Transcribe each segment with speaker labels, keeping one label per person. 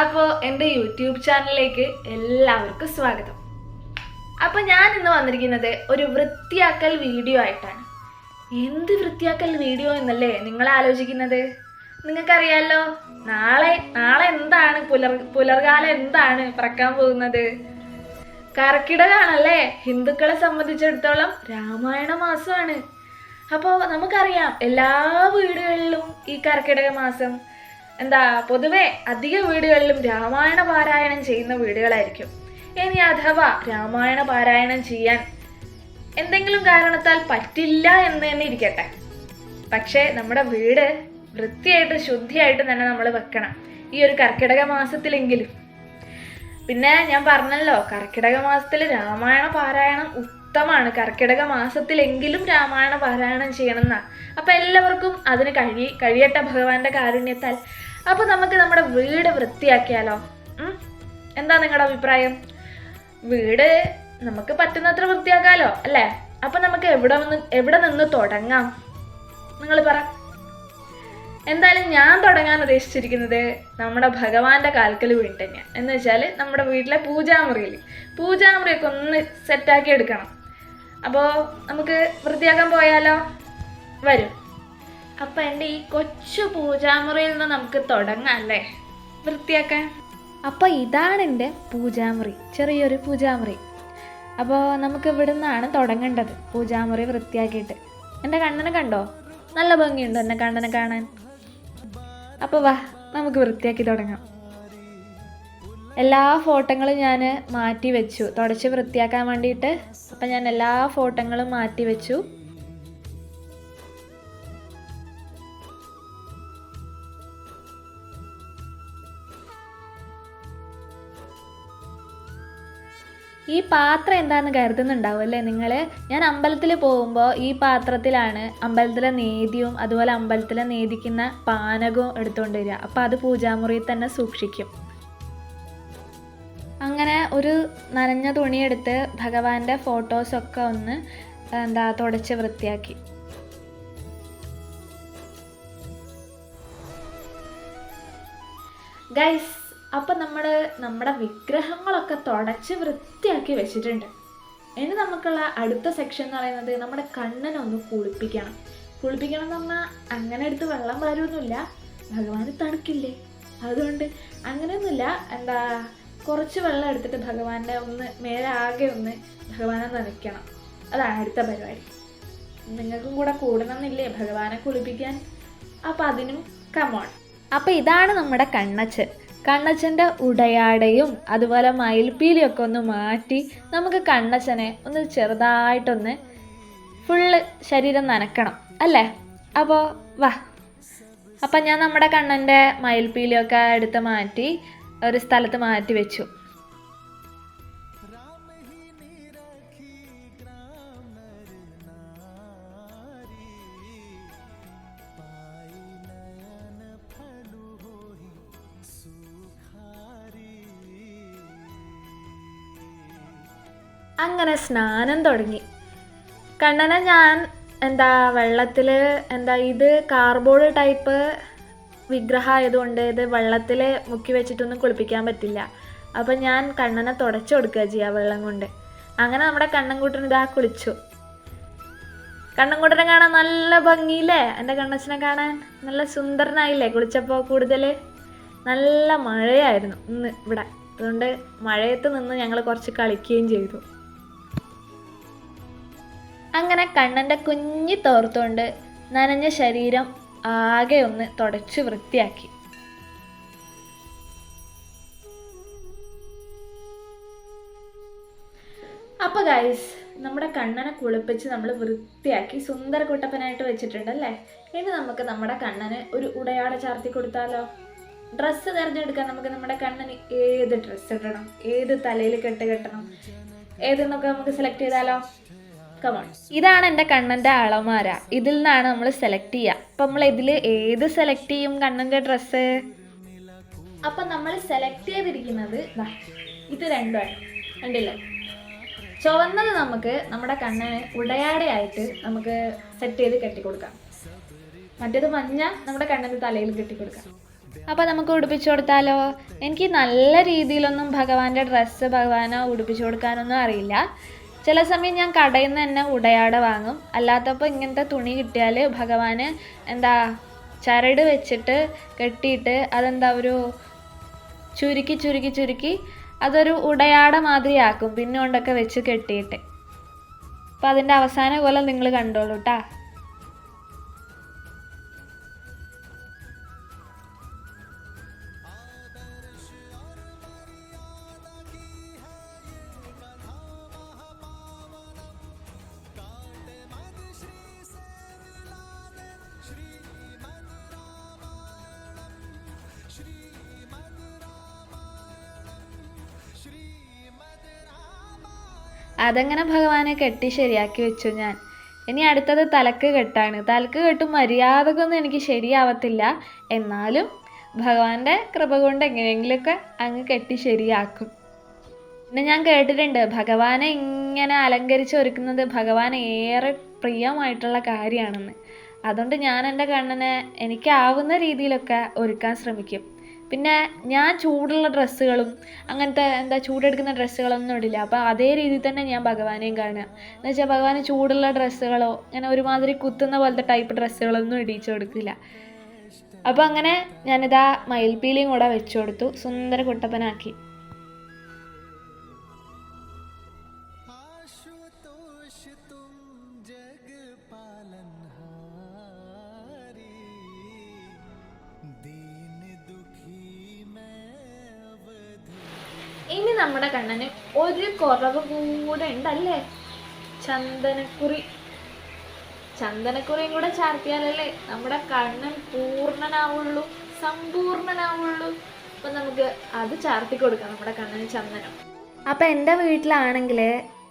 Speaker 1: അപ്പോൾ എന്റെ യൂട്യൂബ് ചാനലിലേക്ക് എല്ലാവർക്കും സ്വാഗതം. അപ്പോൾ ഞാൻ ഇന്ന് വന്നിരിക്കുന്നത് ഒരു വൃത്തിയാക്കൽ വീഡിയോ ആയിട്ടാണ്. എന്ത് വൃത്തിയാക്കൽ വീഡിയോ എന്നല്ലേ നിങ്ങൾ ആലോചിക്കുന്നത്? നിങ്ങൾക്കറിയാലോ നാളെ നാളെ എന്താണ് പുലർ പുലർകാലം എന്താണ് പറക്കാൻ പോകുന്നത്? കർക്കിടകാണല്ലേ ഹിന്ദുക്കളെ സംബന്ധിച്ചിടത്തോളം രാമായണ മാസമാണ്. അപ്പോൾ നമുക്കറിയാം എല്ലാ വീടുകളിലും ഈ കർക്കിടക മാസം എന്താ പൊതുവെ അധിക വീടുകളിലും രാമായണ പാരായണം ചെയ്യുന്ന വീടുകളായിരിക്കും. ഇനി അഥവാ രാമായണ പാരായണം ചെയ്യാൻ എന്തെങ്കിലും കാരണത്താൽ പറ്റില്ല എന്ന് തന്നെ ഇരിക്കട്ടെ. പക്ഷേ നമ്മുടെ വീട് വൃത്തിയായിട്ട് ശുദ്ധിയായിട്ട് തന്നെ നമ്മൾ വെക്കണം. ഈ ഒരു കർക്കിടക മാസത്തിലെങ്കിലും. പിന്നെ ഞാൻ പറഞ്ഞല്ലോ കർക്കിടക മാസത്തിൽ രാമായണ പാരായണം ഉത്തമാണ് കർക്കിടക മാസത്തിലെങ്കിലും രാമായണ പാരായണം ചെയ്യണം ചെയ്യണമെന്നാ അപ്പം എല്ലാവർക്കും അതിന് കഴി കഴിയട്ടെ ഭഗവാന്റെ കാരുണ്യത്താൽ. അപ്പോൾ നമുക്ക് നമ്മുടെ വീട് വൃത്തിയാക്കിയാലോ? എന്താ നിങ്ങളുടെ അഭിപ്രായം? വീട് നമുക്ക് പറ്റുന്നത്ര വൃത്തിയാക്കാലോ അല്ലേ? അപ്പം നമുക്ക് എവിടെ നിന്ന് എവിടെ നിന്ന് തുടങ്ങാം? നിങ്ങൾ പറ. എന്തായാലും ഞാൻ തുടങ്ങാൻ ഉദ്ദേശിച്ചിരിക്കുന്നത് നമ്മുടെ ഭഗവാന്റെ കാൽക്കൽ വീണ് തന്നെയാണ് എന്ന് വെച്ചാൽ നമ്മുടെ വീട്ടിലെ പൂജാമുറിയിൽ പൂജാമുറിയൊക്കെ ഒന്ന് സെറ്റാക്കി എടുക്കണം. അപ്പോൾ നമുക്ക് വൃത്തിയാക്കാൻ പോയാലോ? വരും. അപ്പം എന്റെ ഈ കൊച്ചു പൂജാമുറിയിൽ നിന്ന് നമുക്ക് തുടങ്ങാം അല്ലേ? വൃത്തിയാക്കാൻ. അപ്പോൾ ഇതാണ് എന്റെ പൂജാമുറി ചെറിയൊരു പൂജാമുറി. അപ്പോൾ നമുക്ക് ഇവിടെ നിന്നാണ് തുടങ്ങേണ്ടത് പൂജാമുറി വൃത്തിയാക്കിയിട്ട്. എന്റെ കണ്ണനെ കണ്ടോ? നല്ല ഭംഗിയുണ്ടോ എന്റെ കണ്ണനെ കാണാൻ. അപ്പോൾ വാ നമുക്ക് വൃത്തിയാക്കി തുടങ്ങാം. എല്ലാ ഫോട്ടോകളും ഞാൻ മാറ്റി വെച്ചു തുടച്ച് വൃത്തിയാക്കാൻ വേണ്ടിയിട്ട്. അപ്പം ഞാൻ എല്ലാ ഫോട്ടോകളും മാറ്റി വെച്ചു. ഈ പാത്രം എന്താണെന്ന് കരുതുന്നുണ്ടാവും അല്ലേ നിങ്ങൾ ഞാൻ അമ്പലത്തിൽ പോകുമ്പോൾ ഈ പാത്രത്തിലാണ് അമ്പലത്തിലെ നേദിയും അതുപോലെ അമ്പലത്തിലെ നേദിക്കുന്ന പാനകവും എടുത്തുകൊണ്ട് വരിക. അപ്പോൾ അത് പൂജാമുറിയിൽ തന്നെ സൂക്ഷിക്കും. അങ്ങനെ ഒരു നനഞ്ഞ തുണിയെടുത്ത് ഭഗവാന്റെ ഫോട്ടോസൊക്കെ ഒന്ന് എന്താ തുടച്ച് വൃത്തിയാക്കി. ഗൈസ് അപ്പം നമ്മൾ നമ്മുടെ വിഗ്രഹങ്ങളൊക്കെ തുടച്ച് വൃത്തിയാക്കി വെച്ചിട്ടുണ്ട്. ഇനി നമുക്കുള്ള അടുത്ത സെക്ഷൻ എന്ന് പറയുന്നത് നമ്മുടെ കണ്ണനെ ഒന്ന് കുളിപ്പിക്കണം. കുളിപ്പിക്കണം എന്ന് പറഞ്ഞാൽ അങ്ങനെ എടുത്ത് വെള്ളം വരുമൊന്നുമില്ല ഭഗവാന് തണുക്കില്ലേ? അതുകൊണ്ട് അങ്ങനെയൊന്നുമില്ല. എന്താ കുറച്ച് വെള്ളം എടുത്തിട്ട് ഭഗവാന്റെ ഒന്ന് മേലെ ആകെ ഒന്ന് ഭഗവാനെ നനയ്ക്കണം. അതാണ് അടുത്ത പരിപാടി. നിങ്ങൾക്കും കൂടെ കൂടണമെന്നില്ലേ ഭഗവാനെ കുളിപ്പിക്കാൻ? അപ്പം അതിനും കമോൺ അപ്പം ഇതാണ് നമ്മുടെ കണ്ണച്ചൻ. കണ്ണച്ചന്റെ ഉടയാടയും അതുപോലെ മയിൽപ്പീലിയൊക്കെ ഒന്ന് മാറ്റി നമുക്ക് കണ്ണച്ചനെ ഒന്ന് ചെറുതായിട്ടൊന്ന് ഫുള്ള് ശരീരം നനക്കണം അല്ലേ? അപ്പോൾ വാ. അപ്പം ഞാൻ നമ്മുടെ കണ്ണന്റെ മയിൽപ്പീലിയൊക്കെ എടുത്ത് മാറ്റി ഒരു സ്ഥലത്ത് മാറ്റി വെച്ചു. അങ്ങനെ സ്നാനം തുടങ്ങി. കണ്ണനെ ഞാൻ എന്താ വെള്ളത്തിൽ എന്താ ഇത് കാർബോർഡ് ടൈപ്പ് വിഗ്രഹമായതുകൊണ്ട് ഇത് വെള്ളത്തിൽ മുക്കി വെച്ചിട്ടൊന്നും കുളിപ്പിക്കാൻ പറ്റില്ല. അപ്പം ഞാൻ കണ്ണനെ തുടച്ചു കൊടുക്കുക ചെയ്യുക വെള്ളം കൊണ്ട്. അങ്ങനെ നമ്മുടെ കണ്ണൻകുട്ടൻ ഇതാ കുളിച്ചു. കണ്ണൻകുട്ടനെ കാണാൻ നല്ല ഭംഗിയില്ലേ? എന്റെ കണ്ണച്ചനെ കാണാൻ നല്ല സുന്ദരനായില്ലേ? കുളിച്ചപ്പോൾ കൂടുതൽ നല്ല മഴയായിരുന്നു ഇന്ന് ഇവിടെ. അതുകൊണ്ട് മഴയത്ത് നിന്ന് ഞങ്ങൾ കുറച്ച് കളിക്കുകയും ചെയ്തു. അങ്ങനെ കണ്ണന്റെ കുഞ്ഞി തോർത്തുകൊണ്ട് നനഞ്ഞ ശരീരം ആകെ ഒന്ന് തുടച്ചു വൃത്തിയാക്കി. അപ്പോൾ ഗൈസ് നമ്മുടെ കണ്ണനെ കുളിപ്പിച്ച് നമ്മൾ വൃത്തിയാക്കി സുന്ദര കുട്ടപ്പനായിട്ട് വെച്ചിട്ടുണ്ട് അല്ലേ ഇനി നമുക്ക് നമ്മുടെ കണ്ണന് ഒരു ഉടയാട ചാർത്തി കൊടുത്താലോ? ഡ്രസ്സ് തിരഞ്ഞെടുക്കാൻ നമുക്ക് നമ്മുടെ കണ്ണന് ഏത് ഡ്രസ്സ് ഇടണം? ഏത് തലയിൽ കെട്ട് കെട്ടണം? ഏതെന്നൊക്കെ നമുക്ക് സെലക്ട് ചെയ്താലോ? കമോൺ ഇതാണ് എന്റെ കണ്ണന്റെ അളമാര. ഇതിൽ നിന്നാണ് നമ്മൾ സെലക്ട് ചെയ്യുക. അപ്പം നമ്മൾ ഇതിൽ ഏത് സെലക്ട് ചെയ്യും കണ്ണന്റെ ഡ്രസ്സ് അപ്പം നമ്മൾ സെലക്ട് ചെയ്തിരിക്കുന്നത് ഇത് രണ്ടുമാണ് കണ്ടില്ലേ? ചുവന്നത് നമുക്ക് നമ്മുടെ കണ്ണന് ഉടയാടയായിട്ട് നമുക്ക് സെറ്റ് ചെയ്ത് കെട്ടിക്കൊടുക്കാം. മറ്റേത് മഞ്ഞ നമ്മുടെ കണ്ണന് തലയിൽ കെട്ടിക്കൊടുക്കാം. അപ്പോൾ നമുക്ക് ഉടുപ്പിച്ചു കൊടുത്താലോ? എനിക്ക് നല്ല രീതിയിലൊന്നും ഭഗവാന്റെ ഡ്രസ്സ് ഭഗവാനോ ഉടുപ്പിച്ചു കൊടുക്കാനൊന്നും അറിയില്ല. ചില സമയം ഞാൻ കടയിൽ നിന്ന് തന്നെ ഉടയാട വാങ്ങും. അല്ലാത്തപ്പോൾ ഇങ്ങനത്തെ തുണി കിട്ടിയാൽ ഭഗവാന് എന്താ ചരട് വെച്ചിട്ട് കെട്ടിയിട്ട് അതെന്താ ഒരു ചുരുക്കി ചുരുക്കി ചുരുക്കി അതൊരു ഉടയാട മാതിരി ആക്കും പിന്നെ കൊണ്ടൊക്കെ വെച്ച് കെട്ടിയിട്ട്. അപ്പം അതിന്റെ അവസാന പോലെ നിങ്ങൾ കണ്ടോളൂ കേട്ടാ അതങ്ങനെ ഭഗവാനെ കെട്ടി ശരിയാക്കി വെച്ചു ഞാൻ. ഇനി അടുത്തത് തലക്ക് കെട്ടാണ്. തലക്ക് കെട്ടും മര്യാദക്കൊന്നും എനിക്ക് ശരിയാവത്തില്ല. എന്നാലും ഭഗവാന്റെ കൃപ കൊണ്ട് എങ്ങനെയെങ്കിലുമൊക്കെ അങ്ങ് കെട്ടി ശരിയാക്കും. പിന്നെ ഞാൻ കേട്ടിട്ടുണ്ട് ഭഗവാനെ ഇങ്ങനെ അലങ്കരിച്ച് ഒരുക്കുന്നത് ഭഗവാൻ ഏറെ പ്രിയമായിട്ടുള്ള കാര്യമാണെന്ന് അതുകൊണ്ട് ഞാൻ എന്റെ കണ്ണനെ എനിക്കാവുന്ന രീതിയിലൊക്കെ ഒരുക്കാൻ ശ്രമിക്കും. പിന്നെ ഞാൻ ചൂടുള്ള ഡ്രസ്സുകളും അങ്ങനത്തെ എന്താ ചൂടെടുക്കുന്ന ഡ്രസ്സുകളൊന്നും ഇടില്ല. അപ്പോൾ അതേ രീതിയിൽ തന്നെ ഞാൻ ഭഗവാനെയും കാണുക. എന്ന് വെച്ചാൽ ഭഗവാന് ചൂടുള്ള ഡ്രസ്സുകളോ അങ്ങനെ ഒരുമാതിരി കുത്തുന്ന പോലത്തെ ടൈപ്പ് ഡ്രസ്സുകളൊന്നും ഇടിച്ചു കൊടുക്കില്ല. അപ്പോൾ അങ്ങനെ ഞാനിതാ മയിൽപ്പീലിയും കൂടെ വെച്ചു കൊടുത്തു. സുന്ദര കുട്ടപ്പനാക്കി. ഒരു കുറവ് കൂടെ ഉണ്ടല്ലേ? ചന്ദനക്കുറി. ചന്ദനക്കുറിയും കൂടെ ചാർത്തിയാലല്ലേ നമ്മുടെ കണ്ണൻ പൂർണനാവുള്ളൂ സമ്പൂർണനാവുള്ളൂ. അപ്പം നമുക്ക് അത് ചാർത്തി കൊടുക്കാം നമ്മുടെ കണ്ണന് ചന്ദനം. അപ്പം എന്റെ വീട്ടിലാണെങ്കിൽ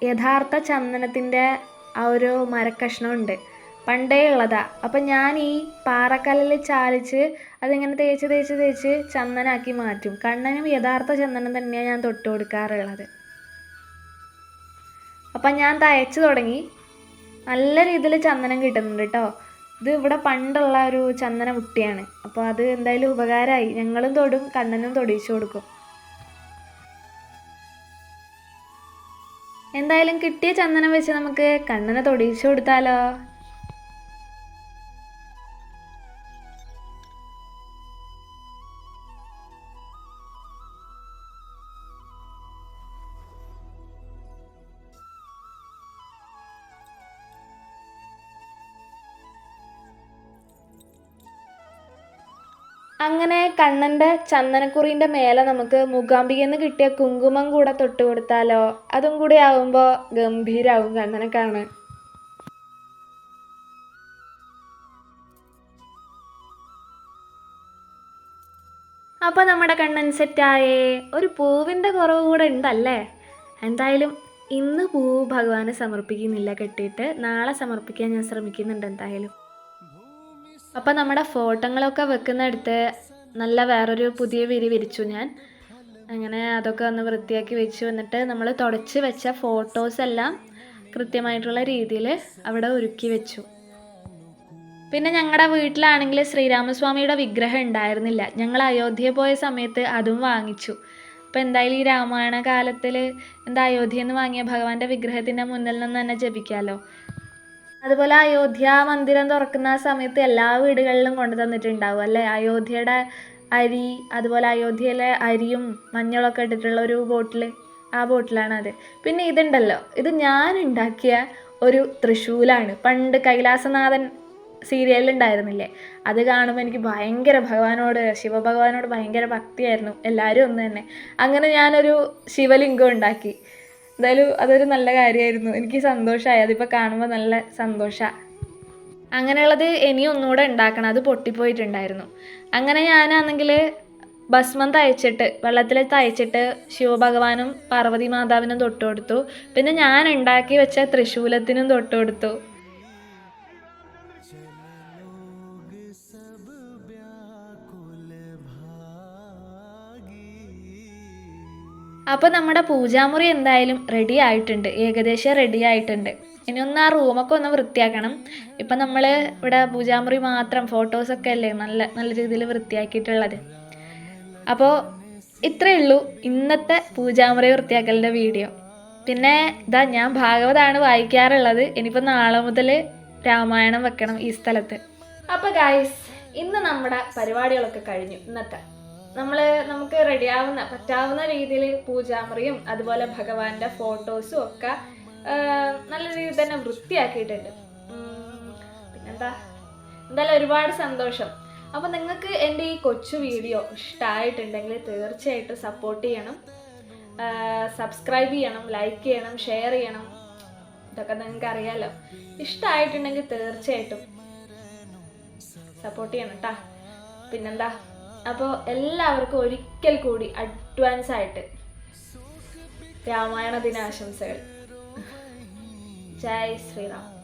Speaker 1: യഥാർത്ഥ ചന്ദനത്തിന്റെ ആ ഒരു മരക്കഷ്ണം ഉണ്ട് പണ്ടേ ഉള്ളതാ. അപ്പം ഞാൻ ഈ പാറക്കല്ലിൽ ചാലിച്ച് അതിങ്ങനെ തേച്ച് തേച്ച് തേച്ച് ചന്ദനാക്കി മാറ്റും. കണ്ണനും യഥാർത്ഥ ചന്ദനം തന്നെയാണ് ഞാൻ തൊട്ട് കൊടുക്കാറുള്ളത്. അപ്പം ഞാൻ തയ്ച്ചു തുടങ്ങി. നല്ല രീതിയിൽ ചന്ദനം കിട്ടുന്നുണ്ട് കേട്ടോ ഇത് ഇവിടെ പണ്ടുള്ള ഒരു ചന്ദന മുട്ടിയാണ്. അപ്പോൾ അത് എന്തായാലും ഉപകാരമായി ഞങ്ങളും തൊടും കണ്ണനും തൊടിയിച്ചു കൊടുക്കും. എന്തായാലും കിട്ടിയ ചന്ദനം വെച്ച് നമുക്ക് കണ്ണനെ തൊടിയിച്ചു കൊടുത്താലോ? അങ്ങനെ കണ്ണന്റെ ചന്ദനക്കുറീന്റെ മേലെ നമുക്ക് മൂകാംബികയിൽ നിന്ന് കിട്ടിയ കുങ്കുമം കൂടെ തൊട്ട് കൊടുത്താലോ? അതും കൂടി ആവുമ്പോൾ ഗംഭീരാവും കണ്ണനെ കാണാൻ അപ്പോൾ നമ്മുടെ കണ്ണൻ സെറ്റായേ ഒരു പൂവിന്റെ കുറവ് കൂടെ ഉണ്ടല്ലേ? എന്തായാലും ഇന്ന് പൂവ് ഭഗവാന് സമർപ്പിക്കുന്നില്ല കെട്ടിയിട്ട്. നാളെ സമർപ്പിക്കാൻ ഞാൻ ശ്രമിക്കുന്നുണ്ട് എന്തായാലും. അപ്പോൾ നമ്മുടെ ഫോട്ടോകളൊക്കെ വെക്കുന്നിടത്ത് നല്ല വേറൊരു പുതിയ വിരി വിരിച്ചു ഞാൻ. അങ്ങനെ അതൊക്കെ ഒന്ന് വൃത്തിയാക്കി വെച്ച്. വന്നിട്ട് നമ്മൾ തുടച്ച് വെച്ച ഫോട്ടോസ് എല്ലാം കൃത്യമായിട്ടുള്ള രീതിയിൽ അവിടെ ഒരുക്കി വെച്ചു. പിന്നെ ഞങ്ങളുടെ വീട്ടിലാണെങ്കിൽ ശ്രീരാമസ്വാമിയുടെ വിഗ്രഹം ഉണ്ടായിരുന്നില്ല. ഞങ്ങൾ അയോധ്യ പോയ സമയത്ത് അതും വാങ്ങിച്ചു. അപ്പോൾ എന്തായാലും ഈ രാമായണ കാലത്തിൽ എന്താ അയോധ്യയിൽ നിന്ന് വാങ്ങിയ ഭഗവാന്റെ വിഗ്രഹത്തിന്റെ മുന്നിൽ നിന്ന് തന്നെ ജപിക്കാമല്ലോ അതുപോലെ അയോധ്യ മന്ദിരം തുറക്കുന്ന സമയത്ത് എല്ലാ വീടുകളിലും കൊണ്ടു തന്നിട്ടുണ്ടാവും അല്ലേ? അയോധ്യയുടെ അരി അതുപോലെ അയോധ്യയിലെ അരിയും മഞ്ഞളൊക്കെ ഇട്ടിട്ടുള്ള ഒരു ബോട്ടിൽ ആ ബോട്ടിലാണ് അത്. പിന്നെ ഇതുണ്ടല്ലോ. ഇത് ഞാൻ ഉണ്ടാക്കിയ ഒരു തൃശ്ശൂലാണ് പണ്ട് കൈലാസനാഥൻ സീരിയലുണ്ടായിരുന്നില്ലേ അത് കാണുമ്പോൾ എനിക്ക് ഭയങ്കര ഭഗവാനോട് ശിവഭഗവാനോട് ഭയങ്കര ഭക്തിയായിരുന്നു. എല്ലാവരും ഒന്ന് തന്നെ. അങ്ങനെ ഞാനൊരു ശിവലിംഗം ഉണ്ടാക്കി. എന്തായാലും അതൊരു നല്ല കാര്യമായിരുന്നു എനിക്ക് സന്തോഷമായി അതിപ്പോൾ കാണുമ്പോൾ നല്ല സന്തോഷമാണ് അങ്ങനെയുള്ളത് ഇനി ഒന്നുകൂടെ ഉണ്ടാക്കണം. അത് പൊട്ടിപ്പോയിട്ടുണ്ടായിരുന്നു. അങ്ങനെ ഞാനാണെങ്കിൽ ഭസ്മം തയ്ച്ചിട്ട് വെള്ളത്തിൽ തയ്ച്ചിട്ട് ശിവഭഗവാനും പാർവതി മാതാവിനും തൊട്ട് കൊടുത്തു. പിന്നെ ഞാൻ ഉണ്ടാക്കി വെച്ച തൃശൂലത്തിനും തൊട്ട് കൊടുത്തു. അപ്പോൾ നമ്മുടെ പൂജാമുറി എന്തായാലും റെഡി ആയിട്ടുണ്ട്. ഏകദേശം റെഡി ആയിട്ടുണ്ട്. ഇനി ഒന്ന് ആ റൂമൊക്കെ ഒന്ന് വൃത്തിയാക്കണം. ഇപ്പം നമ്മൾ ഇവിടെ പൂജാമുറി മാത്രം ഫോട്ടോസൊക്കെ അല്ലേ നല്ല നല്ല രീതിയിൽ വൃത്തിയാക്കിയിട്ടുള്ളത്. അപ്പോൾ ഇത്രയേ ഉള്ളൂ ഇന്നത്തെ പൂജാമുറി വൃത്തിയാക്കലിന്റെ വീഡിയോ. പിന്നെ ഇതാ ഞാൻ ഭാഗവതാണ് വായിക്കാറുള്ളത്. ഇനിയിപ്പോൾ നാളെ മുതൽ രാമായണം വെക്കണം ഈ സ്ഥലത്ത്. അപ്പോൾ ഗായ്സ് ഇന്ന് നമ്മുടെ പരിപാടികളൊക്കെ കഴിഞ്ഞു. ഇന്നത്തെ നമ്മൾ നമുക്ക് റെഡിയാവുന്ന പറ്റാവുന്ന രീതിയിൽ പൂജാമുറിയും അതുപോലെ ഭഗവാന്റെ ഫോട്ടോസും ഒക്കെ നല്ല രീതിയിൽ തന്നെ വൃത്തിയാക്കിയിട്ടുണ്ട്. പിന്നെന്താ? എന്തായാലും ഒരുപാട് സന്തോഷം. അപ്പോൾ നിങ്ങൾക്ക് എന്റെ ഈ കൊച്ചു വീഡിയോ ഇഷ്ടമായിട്ടുണ്ടെങ്കിൽ തീർച്ചയായിട്ടും സപ്പോർട്ട് ചെയ്യണം. സബ്സ്ക്രൈബ് ചെയ്യണം ലൈക്ക് ചെയ്യണം ഷെയർ ചെയ്യണം. ഇതൊക്കെ നിങ്ങൾക്ക് അറിയാലോ. ഇഷ്ടമായിട്ടുണ്ടെങ്കിൽ തീർച്ചയായിട്ടും സപ്പോർട്ട് ചെയ്യണം കേട്ടാ പിന്നെന്താ? അപ്പോൾ എല്ലാവർക്കും ഒരിക്കൽ കൂടി അഡ്വാൻസ് ആയിട്ട് രാമായണ ദിനാശംസകൾ. ജയ് ശ്രീറാം.